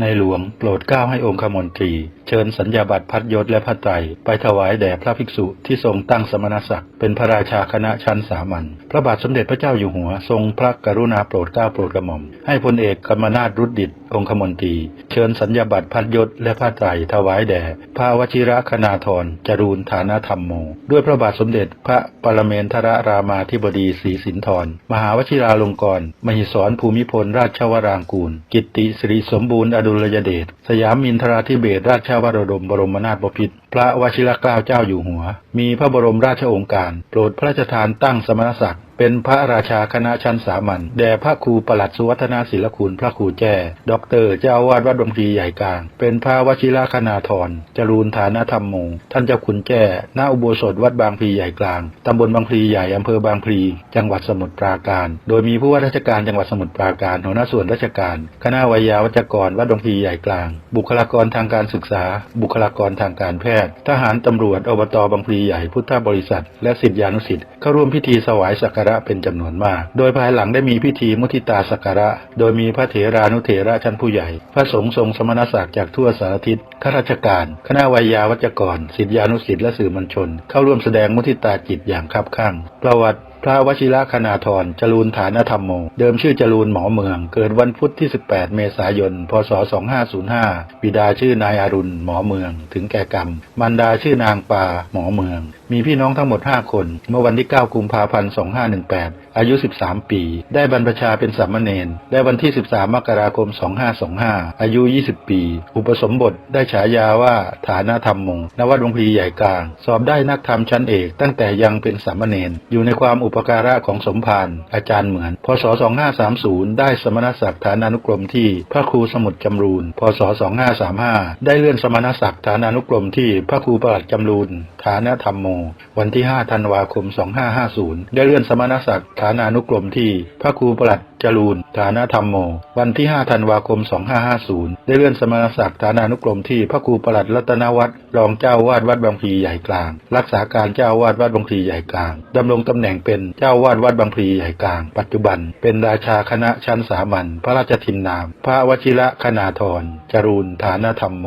ในหลวงโปรดเกล้าให้องคมนตรี เชิญสัญญาบัตรพัดยศและพัดไตร ไปถวายแด่พระภิกษุที่ทรงตั้งสมณศักดิ์เป็นพระราชาคณะชั้นสามัญพระบาทสมเด็จพระเจ้าอยู่หัว ทรงพระกรุณาโปรดเกล้าโปรดกระหม่อม ให้พลเอกกมนาถรุดดิตองคมนตรี เชิญสัญญาบัตรพัดยศและพัดไตรถวายแด่พระวชิระคณาธรจรูนฐานธรรมโม ด้วยพระบาทสมเด็จพระปรเมนทรรามาธิบดีศรีสินธรมหาวชิราลงกรณ์มหิศรภูมิพลราชวรางกูล กิตติสิริสมบูรณ์อดุุลยเดชสยามอินทราธิเบศรราชวรดมบรมนาถบพิตร พระวชิรเกล้าเจ้าอยู่หัว มีพระบรมราชโองการ โปรดพระราชทานตั้งสมณศักดิ์เป็นพระราชาคณะชั้นสามัญแด่พระครูประหลัดสุวัฒนาศิลคุณพระครูแจ้ด็อกเตอร์เจ้าวาสวัดบางพีใหญ่กลาง เป็นพระวชิรคณาธรจรูนฐานธรรมโมท่านเจ้าคุณแจ้ณอุโบสถวัดบางพลีใหญ่กลางตำบลบางพลีใหญ่อำเภอบางพลีจังหวัดสมุทรปราการ โดยมีผู้ว่าราชการจังหวัดสมุทรปราการหัวหน้าส่วนราชการ คณะวิยาวัจกรวัดบางพีใหญ่กลาง บุคลากรทางการศึกษา บุคลากรทางการแพทย์ทหารตำรวจอบตบางพลีใหญ่พุทธบริษัท และสิทธิานุสิทธิ์เข้าร่วมพิธีสวายสักการะเป็นจำนวนมาก โดยภายหลังได้มีพิธีมุทิตาสักการะ โดยมีพระเถรานุเถระชั้นผู้ใหญ่ พระสงฆ์ทรงสมณศักดิ์จากทั่วสารทิศข้าราชการ คณะวิทยาวัจกรสิทธิานุสิทธิ์และสื่อมวลชน เข้าร่วมแสดงมุทิตาจิตอย่างคับข้างประวัติ พระวชิระคณาธรจรูนฐานธรรมโม เดิมชื่อจรูนหมอเมือง เกิดวันพุธที่ 18 เมษายน พศ 2505 บิดาชื่อนายอารุณหมอเมือง ถึงแก่กรรม มารดาชื่อนางปาหมอเมือง มีพี่น้องทั้งหมด 5 คน เมื่อวันที่ 9 กุมภาพันธ์ 2518 อายุ 13 ปี ได้บรรพชาเป็นสามเณร ได้วันที่ 13 มกราคม 2525 อายุ 20 ปี อุปสมบท ได้ฉายาว่าฐานธรรมโมณวัดหลวงพีใหญ่กลาง สอบได้นักธรรมชั้นเอก ตั้งแต่ยังเป็นสามเณร อยู่ในความอุปการะของสมภารอาจารย์เหมือน พศ 2530 ได้สมณศักดิ์ฐานานุกรมที่พระครูสมุดจำรูน พศ 2535 ได้เลื่อนสมณศักดิ์ฐานานุกรมที่พระครูประหลัดจำรูนฐานธรรมโมวันที่ 5 ธันวาคม 2550 ได้เลื่อนสมณศักดิ์ฐานานุกรมที่ พระครูประหลัดจรูนฐานธรรมโม วันที่ 5 ธันวาคม 2550 ได้เลื่อนสมณศักดิ์ฐานานุกรมที่ พระครูประหลัดรัตนวัฒน์รองเจ้าวาดวัดบางพลีใหญ่กลาง รักษาการเจ้าวาดวัดบางพลีใหญ่กลางดำรงตำแหน่งเป็นเจ้าวาดวัดบางพลีใหญ่กลาง ปัจจุบัน เป็นราชาคณะชั้นสามัญพระราชทินนาม พระวชิระคณาธรจรูนฐานธรรมโม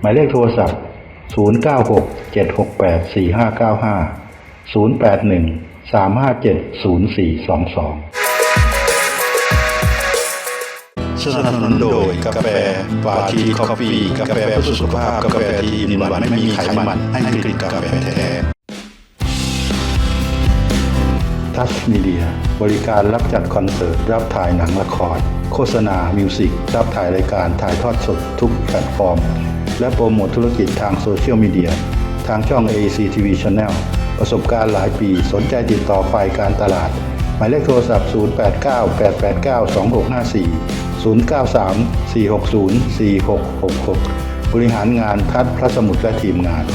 หมายเลขโทรศัพท์ 096-768-4595 081-357-0422 สนับสนุนโดยกาแฟฟาทีคอฟฟี่กาแฟเพื่อสุขภาพ กาแฟที่อินวันไม่มีไขมันให้กลิ่นกาแฟแท้ทัชมีเดียบริการรับจัดคอนเสิร์ต รับถ่ายหนังละคร โฆษณา มิวสิก รับถ่ายรายการถ่ายทอดสดทุกแพลตฟอร์ม และโปรโมทธุรกิจทางโซเชียลมีเดียทางช่อง AC TV Channel ประสบการณ์หลายปีสนใจติดต่อฝ่ายการตลาด หมายเลขโทรศัพท์ 0898892654 093 460 4666 บริหารงานทัดพระสมุทรและทีมงาน